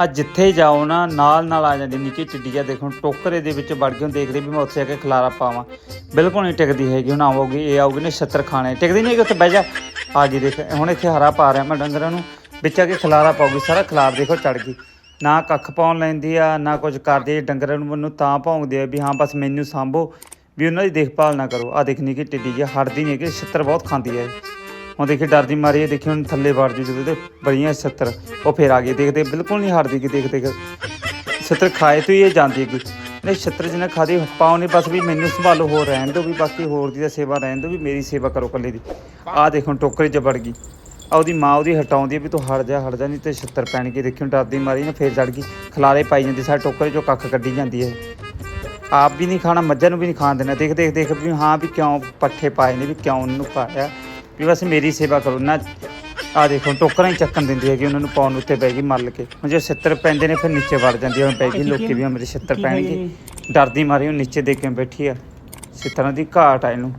ਆ ਜਿੱਥੇ ਜਾਓ ਨਾ, ਨਾਲ ਨਾਲ ਆ ਜਾਂਦੀ ਨਿੱਕੀ ਚਿੱਡੀਆਂ ਦੇਖ ਹੁਣ ਟੋਕਰੇ ਦੇ ਵਿੱਚ ਵੜ ਕੇ ਹੁਣ ਦੇਖਦੇ ਵੀ ਮੈਂ ਉੱਥੇ ਆ ਕੇ ਖਲਾਰਾ ਪਾਵਾਂ। ਬਿਲਕੁਲ ਨਹੀਂ ਟਿਕਦੀ ਹੈਗੀ, ਹੁਣ ਆਵੋਗੀ, ਇਹ ਆਉਗੀ ਨੇ ਛੱਤਰ ਖਾਣੇ। ਟਿਕਦੀ ਨਹੀਂ ਹੈਗੀ, ਉੱਥੇ ਬਹਿ ਜਾ। ਆ ਗਈ ਦੇਖ, ਹੁਣ ਇੱਥੇ ਹਰਾ ਪਾ ਰਿਹਾ ਮੈਂ ਡੰਗਰਾਂ ਨੂੰ, ਵਿੱਚ ਆ ਕੇ ਖਲਾਰਾ ਪਾਉਗੀ ਸਾਰਾ ਖਲਾਰ ਦੇਖੋ ਚੜ ਗਈ। ਨਾ ਕੱਖ ਪਾਉਣ ਲੈਂਦੀ ਆ, ਨਾ ਕੁਝ ਕਰਦੀ ਡੰਗਰਾਂ ਨੂੰ ਮੈਨੂੰ ਤਾਂ ਭੌਂਕਦੇ ਆ ਵੀ ਹਾਂ, ਬਸ ਮੈਨੂੰ ਸਾਂਭੋ, ਵੀ ਉਹਨਾਂ ਦੀ ਦੇਖਭਾਲ ਨਾ ਕਰੋ। ਆ ਦੇਖ ਨਿੱਕੀ ਟਿੱਡੀ ਜੀ ਹਟਦੀ ਨਹੀਂ ਕਿ ਛੱਤਰ ਬਹੁਤ ਖਾਂਦੀ ਹੈ ਹੁਣ ਦੇਖੀ ਡਰਦੀ ਮਾਰੀ ਇਹ ਦੇਖੀ ਹੁਣ ਥੱਲੇ ਵੜ ਜੂ ਜਦੋਂ ਤੇ ਬੜੀਆਂ ਛਿੱਤਰ। ਉਹ ਫੇਰ ਆ ਗਈ ਦੇਖਦੇ ਬਿਲਕੁਲ ਨਹੀਂ ਹਟਦੀ ਕਿ ਦੇਖਦੇ ਦੇਖ ਖਾਏ ਤੋਂ ਹੀ ਇਹ ਜਾਂਦੀ ਹੈਗੀ। ਨਹੀਂ, ਛਿੱਤਰ ਜਿਹਨੇ ਖਾਦੀ ਪਾਉ ਨਹੀਂ, ਬਸ ਵੀ ਮੈਨੂੰ ਸੰਭਾਲੋ, ਹੋਰ ਰਹਿਣ ਦਿਓ ਵੀ, ਬਾਕੀ ਹੋਰ ਦੀ ਤਾਂ ਸੇਵਾ ਰਹਿਣ ਦਿਓ ਵੀ, ਮੇਰੀ ਸੇਵਾ ਕਰੋ ਇਕੱਲੇ ਦੀ। ਆਹ ਦੇਖੋ ਟੋਕਰੇ 'ਚ ਵੜ ਗਈ। ਆ ਉਹਦੀ ਮਾਂ ਉਹਦੀ ਹਟਾਉਂਦੀ ਆ ਵੀ ਤੂੰ ਹਟ ਜਾ ਹਟ ਜਾ, ਨਹੀਂ ਤੇ ਛੱਤਰ ਪੈਣਗੇ ਦੇਖੀ ਹੁਣ ਡਰਦੀ ਮਾਰੀ ਨਾ, ਫੇਰ ਚੜ ਗਈ। ਖਲਾਰੇ ਪਾਈ ਜਾਂਦੀ, ਸਾਰੇ ਟੋਕਰੇ 'ਚੋਂ ਕੱਖ ਕੱਢੀ ਜਾਂਦੀ ਹੈ। ਆਪ ਵੀ ਨਹੀਂ ਖਾਣਾ, ਮੱਝਾਂ ਨੂੰ ਵੀ ਨਹੀਂ ਖਾਣ ਦੇਣਾ। ਦੇਖ ਦੇਖ ਦੇਖ ਵੀ ਹਾਂ ਵੀ ਕਿਉਂ ਪੱਠੇ ਪਾਏ ਨੇ, ਵੀ ਕਿਉਂ ਉਹਨੂੰ ਪਾਇਆ। ਵੀ ਬਸ ਮੇਰੀ ਸੇਵਾ ਕਰੋ। ਨਾ ਆ ਦੇਖੋ ਟੋਕਰਾਂ ਹੀ ਚੱਕਣ ਦਿੰਦੀ ਹੈਗੀ ਉਹਨਾਂ ਨੂੰ ਪਾਉਣ ਉੱਤੇ ਬਹਿ ਗਈ ਮੱਲ ਕੇ। ਹੁਣ ਜੇ ਛਿੱਤਰ ਪੈਂਦੇ ਨੇ ਫਿਰ ਨੀਚੇ ਵੜ ਜਾਂਦੀ ਹੈ ਹੁਣ ਪੈ ਗਈ ਲੋਕੀ ਵੀ ਮੇਰੇ ਛਿੱਤਰ ਪੈਣਗੇ। ਡਰਦੀ ਮਾਰੀ ਉਹ ਨੀਚੇ ਦੇਖ ਕੇ ਬੈਠੀ ਆ। ਛਿੱਤਰਾਂ ਦੀ ਘਾਟ ਆ ਇਹਨੂੰ।